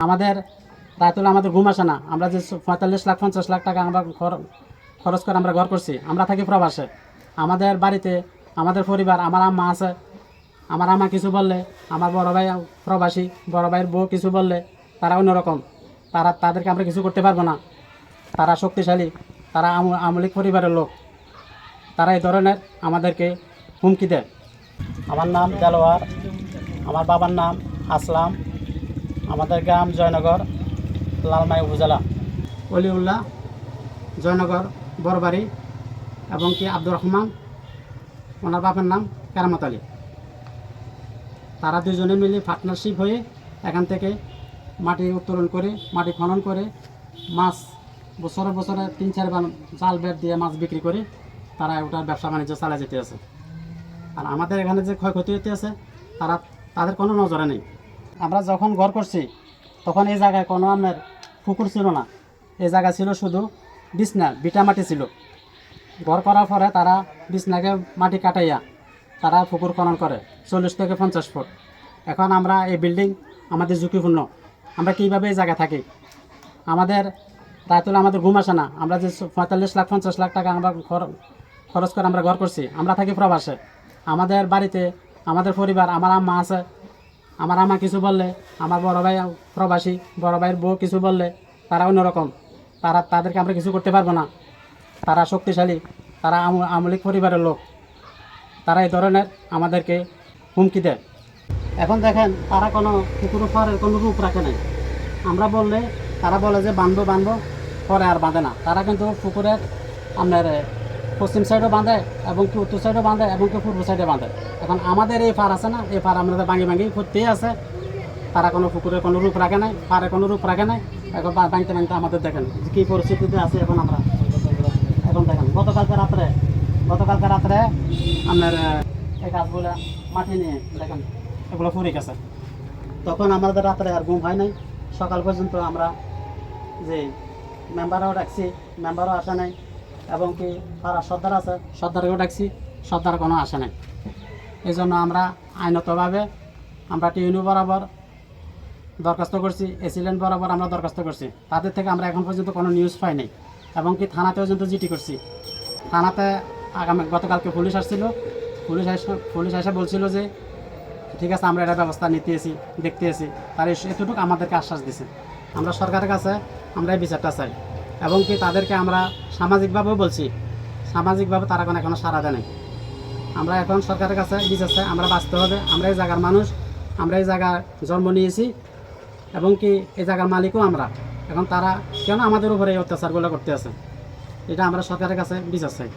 আমাদের রায়তুল, আমাদের ঘুম আসে না। আমরা যে পঁয়তাল্লিশ লাখ, পঞ্চাশ লাখ টাকা আমরা খর- খরচ করে আমরা ঘর করছি, আমরা থাকি প্রবাসে। আমাদের বাড়িতে, আমাদের পরিবার, আমার আম্মা আছে, আমার আম্মা কিছু বললে, আমার বড় ভাই প্রবাসী, বড় ভাইয়ের বউ কিছু বললে তারা অন্যরকম। তারা, তাদেরকে আমরা কিছু করতে পারব না। তারা শক্তিশালী, তারা আম- আমলিক পরিবারের লোক। তারা এই ধরনের আমাদেরকে হুমকি দেয়। আমার নাম দেলোয়ার, আমার বাবার নাম আসলাম। আমাদের গ্রাম জয়নগর, লালমাই উপজেলা। অলিউল্লাহ জয়নগর বড়বাড়ি এবং কি আব্দুর রহমান, ওনার বাপের নাম কেরামত আলী। তারা দুজনে মিলে পার্টনারশিপ হয়ে এখান থেকে মাটি উত্তোলন করে, মাটি খনন করে, মাছ বছরে বছরে তিন চারবার জাল বেট দিয়ে মাছ বিক্রি করে তারা ওটার ব্যবসা বাণিজ্য চালিয়ে যেতে আছে। আর আমাদের এখানে যে ক্ষয়ক্ষতি হতে আছে, তারা, তাদের কোনো নজরে নেই। আমরা যখন ঘর করছি, তখন এই জায়গায় কোনো আমের পুকুর ছিল না। এই জায়গা ছিল শুধু বিছনা, বিটা মাটি ছিল। ঘর করার পরে তারা বিছনাকে মাটি কাটাইয়া তারা পুকুর খনন করে, চল্লিশ থেকে পঞ্চাশ ফুট। এখন আমরা এই বিল্ডিং আমাদের ঝুঁকিপূর্ণ। আমরা কীভাবে এই জায়গায় থাকি? আমাদের রায়তুল, আমাদের ঘুম আসে না। আমরা যে পঁয়তাল্লিশ লাখ, পঞ্চাশ লাখ টাকা আমরা খর- খরচ করে আমরা ঘর করছি, আমরা থাকি প্রবাসে। আমাদের বাড়িতে, আমাদের পরিবার, আমার আম্মা আছে আমার আমা কিছু বললে, আমার বড় ভাই প্রবাসী, বড় ভাইয়ের বউ কিছু বললে তারা অন্যরকম। তারা, তাদেরকে আমরা কিছু করতে পারব না। তারা শক্তিশালী, তারা আম- আমলিক পরিবারের লোক। তারা এই ধরনের আমাদেরকে হুমকি দেয়। এখন দেখেন, তারা কোনো কুকুর ফারের কোনো রূপ রাখে নাই। আমরা বললে, তারা বলে যে বাঁধবো বাঁধবো পরে আর বাঁধে না। তারা কিন্তু পুকুরের আপনার পশ্চিম সাইডও বাঁধে এবং কি উত্তর সাইডও বাঁধে এবং কি পূর্ব সাইডে বাঁধে। এখন আমাদের এই পার আছে না, এই পার আমাদের ভাঙি ভাঙি করতেই আছে। তারা কোনো পুকুরে কোনো রূপ রাখে নাই পারে কোনো রূপ রাখে নাই। এখন ভাঙতে ভাঙতে আমাদের দেখেন কী পরিস্থিতিতে আছে এখন আমরা। এখন দেখেন, গতকালকে রাত্রে গতকালকে রাত্রে আপনার এই গাছগুলো মাটি নিয়ে দেখেন, এগুলো ফুরে গেছে। তখন আমাদের রাত্রে আর ঘুম হয় নাই। সকাল পর্যন্ত আমরা যে মেম্বারও ডাকছি মেম্বারও আসে নাই। এবং কি তারা সর্দার আছে, সর্দারকেও ডাকছি, সর্দার কোনো আসে নাই। এই জন্য আমরা আইনতভাবে আমরা টিউনিউ বরাবর দরখাস্ত করছি এসিলেন্ট বরাবর আমরা দরখাস্ত করছি। তাদের থেকে আমরা এখন পর্যন্ত কোনো নিউজ পাই নাই। এবং কি থানাতে পর্যন্ত জিটি করছি। থানাতে আগামী গতকালকে পুলিশ আসছিল। পুলিশ এসে পুলিশ এসে বলছিল যে, ঠিক আছে, আমরা এটা ব্যবস্থা নিতে এসি দেখতে এসি তার এতটুকু আমাদেরকে আশ্বাস দিছে। আমরা সরকারের কাছে আমরা এই বিচারটা চাই। এবং কি তাদেরকে আমরা সামাজিকভাবেও বলছি। সামাজিকভাবে তারা কোনো এখনও সারা দেয় আমরা এখন সরকারের কাছে বিচার আমরা বাঁচতে হবে, আমরা এই জায়গার মানুষ, আমরা এই জায়গার জন্ম নিয়েছি এবং কি এই জায়গার মালিকও আমরা। এখন তারা কেন আমাদের উপরে এই অত্যাচারগুলো করতে আছে? এটা আমরা সরকারের কাছে বিচার চাই।